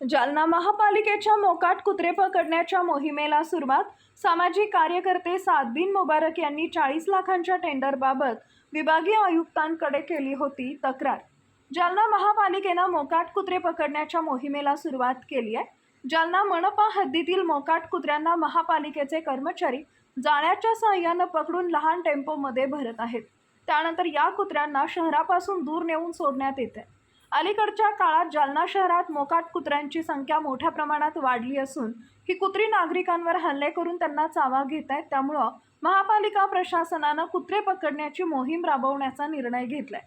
जालना महापालिकेच्या मोकाट कुत्रे पकडण्याच्या मोहिमेला सुरुवात सामाजिक कार्यकर्ते सादबिन मुबारक यांनी चाळीस लाखांच्या टेंडरबाबत विभागीय आयुक्तांकडे केली होती तक्रार. जालना महापालिकेनं मोकाट कुत्रे पकडण्याच्या मोहिमेला सुरुवात केली आहे. जालना मनपा हद्दीतील मोकाट कुत्र्यांना महापालिकेचे कर्मचारी जाळ्याच्या साहाय्यानं पकडून लहान टेम्पोमध्ये भरत आहेत. त्यानंतर या कुत्र्यांना शहरापासून दूर नेऊन सोडण्यात येते अलीकडच्या काळात जालना शहरात मोकाट कुत्र्यांची संख्या मोठ्या प्रमाणात वाढली असून ही कुत्री नागरिकांवर हल्ले करून त्यांना चावा घेत आहेत. त्यामुळं महापालिका प्रशासनानं कुत्रे पकडण्याची मोहीम राबवण्याचा निर्णय घेतलाय.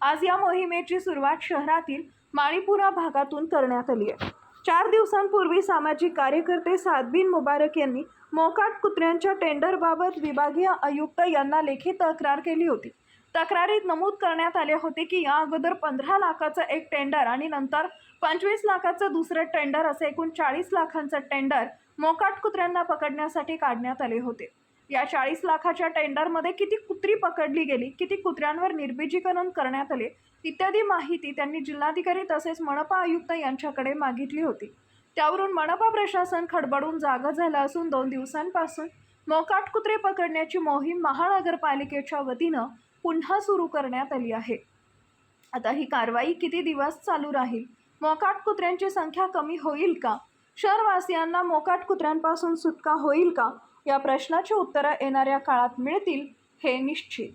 आज या मोहिमेची सुरुवात शहरातील माळीपुरा भागातून करण्यात आली आहे. चार दिवसांपूर्वी सामाजिक कार्यकर्ते सादबिन मुबारक यांनी मोकाट कुत्र्यांच्या टेंडरबाबत विभागीय आयुक्त यांना लेखी तक्रार केली होती. तक्रारीत नमूद करण्यात आले होते की या अगोदर पंधरा लाखाचं एक टेंडर आणि नंतर पंचवीस लाखाचं दुसरं टेंडर असे एकूण चाळीस लाखांचं टेंडर मोकाट कुत्र्यांना पकडण्यासाठी काढण्यात आले होते. या चाळीस लाखाच्या टेंडरमध्ये किती कुत्री पकडली गेली किती कुत्र्यांवर निर्बीजीकरण करण्यात आले इत्यादी माहिती त्यांनी जिल्हाधिकारी तसेच मनपा आयुक्त यांच्याकडे मागितली होती. त्यावरून मनपा प्रशासन खडबडून जागा झालं असून दोन दिवसांपासून मोकाट कुत्रे पकडण्याची मोहीम महानगरपालिकेच्या वतीनं पुन्हा सुरू करण्यात आली आहे. आता ही कारवाई किती दिवस चालू राहील? मोकाट कुत्र्यांची संख्या कमी होईल का? शहरवासियांना मोकाट कुत्र्यांपासून सुटका होईल का? या प्रश्नाची उत्तरं येणाऱ्या काळात मिळतील हे निश्चित.